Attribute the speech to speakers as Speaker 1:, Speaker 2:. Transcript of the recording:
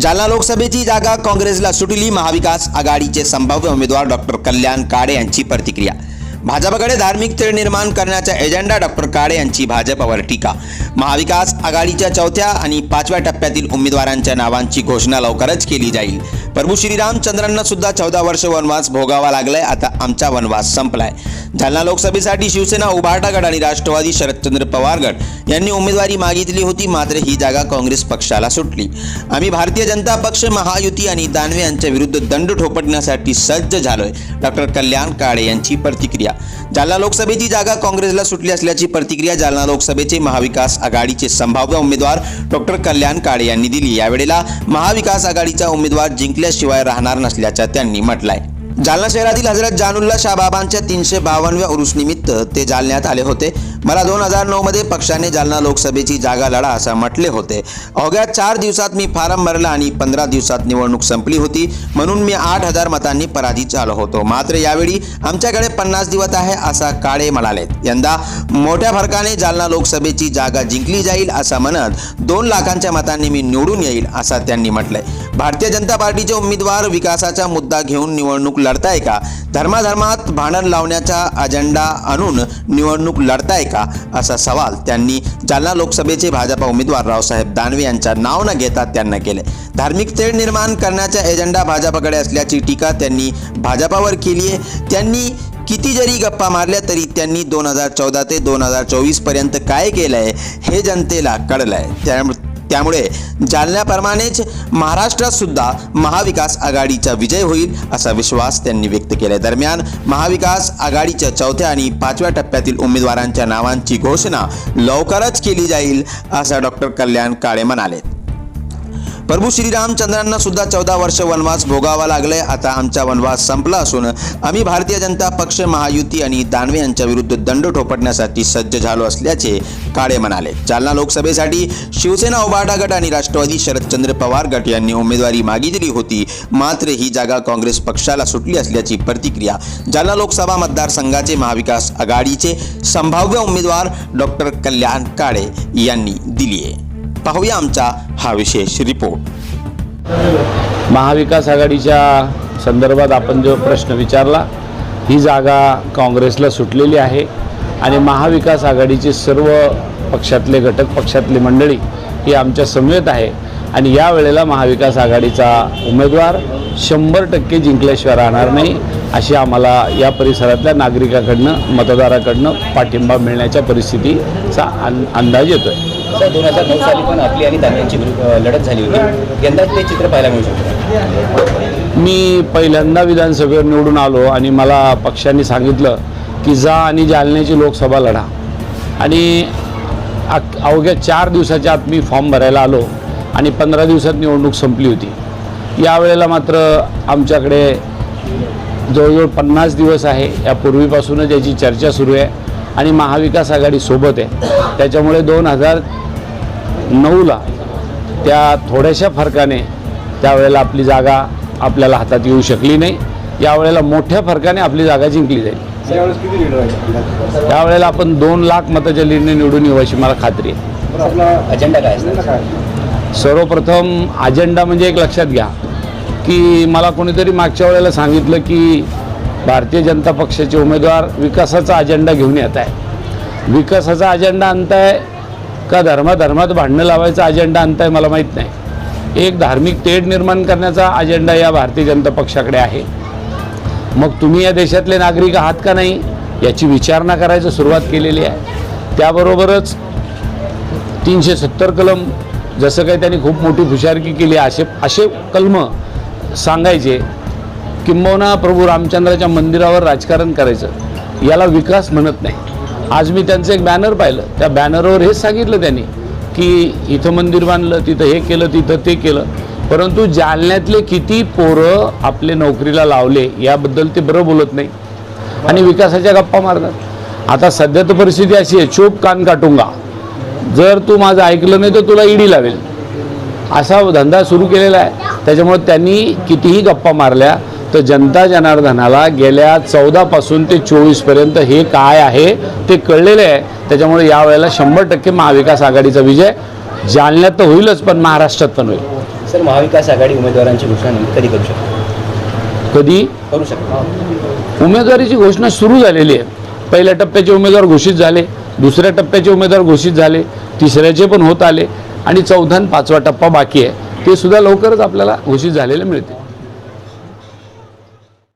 Speaker 1: जालना लोकसभेची जागा काँग्रेसला सुटली. महाविकास आघाडीचे संभाव्य उमेदवार डॉक्टर कल्याण काळे यांची प्रतिक्रिया. भाजपकडे धार्मिक तेळ निर्माण करण्याचा एजेंडा डॉक्टर काळे यांची भाजपवर टीका. महाविकास आघाडीच्या चौथ्या आणि पाचव्या टप्प्यातील उमेदवारांच्या नावांची घोषणा लवकरच केली जाईल. प्रभू श्रीरामचंद्रांना सुद्धा चौदा वर्ष वनवास भोगावा लागलाय. आता आमचा वनवास संपलाय. जालना लोकसभेसाठी शिवसेना उभाटा गट आणि राष्ट्रवादी शरदचंद्र पवार गट यांनी उमेदवारी मागितली होती मात्र ही जागा काँग्रेस पक्षाला सुटली. आम्ही भारतीय जनता पक्ष महायुती आणि दानवे यांच्या विरुद्ध दंड ठोपटण्यासाठी सज्ज झालोय डॉक्टर कल्याण काळे यांची प्रतिक्रिया. जालना लोकसभेची जागा काँग्रेसला सुटली असल्याची प्रतिक्रिया जालना लोकसभेचे महाविकास आघाडीचे संभाव्य उमेदवार डॉक्टर कल्याण काळे यांनी दिली. यावेळेला महाविकास आघाडीचा उमेदवार जिंकल्याशिवाय राहणार नसल्याचं त्यांनी म्हटलंय. जालना शहरातील हजरत जानुल्ला शाहबाबांच्या तीनशे बावन्नव्या उरुसनिमित्त ते जालन्यात आले होते. मला दोन हजार नऊमध्ये पक्षाने जालना लोकसभेची जागा लढा असं म्हटले होते. अवघ्या चार दिवसात मी फारम भरला आणि पंधरा दिवसात निवडणूक संपली होती. म्हणून मी आठ हजार मतांनी पराजित झालो होतो. मात्र यावेळी आमच्याकडे पन्नास दिवस आहे असा काळे म्हणाले. यंदा मोठ्या फरकाने जालना लोकसभेची जागा जिंकली जाईल असं म्हणत दोन लाखांच्या मतांनी मी निवडून येईल असं त्यांनी म्हटलंय. भारतीय जनता पार्टीचे उमेदवार विकासाचा मुद्दा घेऊन निवडणूक लढताय का? धर्माधर्मात भांडण लावण्याचा अजेंडा आणून निवडणूक लढताय का? असा सवाल त्यांनी जालना लोकसभेचे भाजपा उमेदवार रावसाहेब दानवे यांच्या नाव न घेता त्यांना केले. धार्मिक तेढ निर्माण करण्याचा एजेंडा भाजपाकडे असल्याची टीका त्यांनी भाजपावर केली आहे त्यांनी किती जरी गप्पा मारल्या तरी त्यांनी दोन हजार चौदा ते दोन हजार चोवीसपर्यंत काय केलं आहे हे जनतेला कळलं आहे त्यामुळे त्यामुळे जालन्याप्रमाणेच महाराष्ट्रात सुद्धा महाविकास आघाडीचा विजय होईल असा विश्वास त्यांनी व्यक्त केला दरम्यान महाविकास आघाडीच्या चौथ्या आणि पाचव्या टप्प्यातील उमेदवारांच्या नावांची घोषणा लवकरच केली जाईल असं डॉक्टर कल्याण काळे म्हणाले. प्रभू श्रीरामचंद्रांना सुद्धा चौदा वर्ष वनवास भोगावा लागलाय. आता आमचा वनवास संपला असून आम्ही भारतीय जनता पक्ष महायुती आणि दानवे यांच्या विरुद्ध दंड ठोपटण्यासाठी सज्ज झालो असल्याचे काळे म्हणाले. जालना लोकसभेसाठी शिवसेना उभाटा गट आणि राष्ट्रवादी शरदचंद्र पवार गट यांनी उमेदवारी मागितली होती. मात्र ही जागा काँग्रेस पक्षाला सुटली असल्याची प्रतिक्रिया जालना लोकसभा मतदारसंघाचे महाविकास आघाडीचे संभाव्य उमेदवार डॉक्टर कल्याण काळे यांनी दिली आहे पाहूया आमचा हा विशेष रिपोर्ट.
Speaker 2: महाविकास आघाडीच्या संदर्भात आपण जो प्रश्न विचारला ही जागा काँग्रेसला सुटलेली आहे आणि महाविकास आघाडीचे सर्व पक्षातले घटक पक्षातली मंडळी ही आमच्या समवेत आहे. आणि या वेळेला महाविकास आघाडीचा उमेदवार शंभर टक्के जिंकल्याशिवाय राहणार नाही अशी आम्हाला या परिसरातल्या नागरिकाकडनं मतदाराकडनं पाठिंबा मिळण्याच्या परिस्थितीचा अं अंदाज येतो आहे
Speaker 3: तर दोन हजार नऊ साली पण आपली आणि दानवेंची लढत झाली होती. यंदा ते चित्र पाहायला मिळू शकतं
Speaker 2: मी पहिल्यांदा विधानसभेवर निवडून आलो आणि मला पक्षांनी सांगितलं की जा आणि जालन्याची लोकसभा लढा. आणि अवघ्या चार दिवसाच्या आत मी फॉर्म भरायला आलो आणि पंधरा दिवसात निवडणूक संपली होती. यावेळेला मात्र आमच्याकडे जवळजवळ पन्नास दिवस आहे. यापूर्वीपासूनच याची चर्चा सुरू आहे आणि महाविकास आघाडी सोबत आहे. त्याच्यामुळे दोन हजार नऊला त्या थोड्याशा फरकाने त्यावेळेला आपली जागा आपल्याला हातात येऊ शकली नाही. यावेळेला मोठ्या फरकाने आपली जागा जिंकली जाईल. त्यावेळेला आपण दोन लाख मताच्या लीडने निवडून येऊ अशी मला खात्री आहे.
Speaker 3: अजेंडा काय असणार?
Speaker 2: सर्वप्रथम अजेंडा म्हणजे एक लक्षात घ्या की मला कोणीतरी मागच्या वेळेला सांगितलं की भारतीय जनता पक्षाचे उमेदवार विकासाचा अजेंडा घेऊन येत आहे. विकासाचा अजेंडा आणताय का धर्माधर्मात भांडणं लावायचा अजेंडा आणताय मला माहीत नाही. एक धार्मिक तेढ निर्माण करण्याचा अजेंडा या भारतीय जनता पक्षाकडे आहे. मग तुम्ही या देशातले नागरिक आहात का नाही याची विचारणा करायची सुरुवात केलेली आहे. त्याबरोबरच तीनशे सत्तर कलम जसं काही त्यांनी खूप मोठी हुशारकी केली असे असे कलम सांगायचे किंबहुना प्रभू रामचंद्राच्या मंदिरावर राजकारण करायचं. याला विकास म्हणत नाही. आज मी त्यांचं एक बॅनर पाहिलं. त्या बॅनरवर हेच सांगितलं त्यांनी की इथं मंदिर बांधलं तिथं हे केलं तिथं ते केलं. परंतु जालन्यातले किती पोरं आपले नोकरीला लावले याबद्दल ते बरं बोलत नाही. आणि विकासाच्या गप्पा मारतात. आता सध्या तर परिस्थिती अशी आहे चोप कान काटुंगा. जर तू माझं ऐकलं नाही तर तुला ईडी लावेल. असा धंदा सुरू केलेला आहे. त्याच्यामुळे त्यांनी कितीही गप्पा मारल्या तर जनता जनार्दनाला गेल्या चौदापासून ते चोवीसपर्यंत हे काय आहे ते कळलेलं आहे. त्याच्यामुळे यावेळेला शंभर टक्के महाविकास आघाडीचा विजय. जालन्यात तर होईलच पण महाराष्ट्रात पण होईल.
Speaker 3: सर महाविकास आघाडी उमेदवारांची घोषणा कधी करू शकतो?
Speaker 2: कधी?
Speaker 3: करू शकतो.
Speaker 2: उमेदवारीची घोषणा सुरू झालेली आहे. पहिल्या टप्प्याचे उमेदवार घोषित झाले दुसऱ्या टप्प्याचे उमेदवार घोषित झाले तिसऱ्याचे पण होत आले आणि चौथा आणि पाचवा टप्पा बाकी आहे. ते सुद्धा लवकरच आपल्याला घोषित झालेले मिळतील.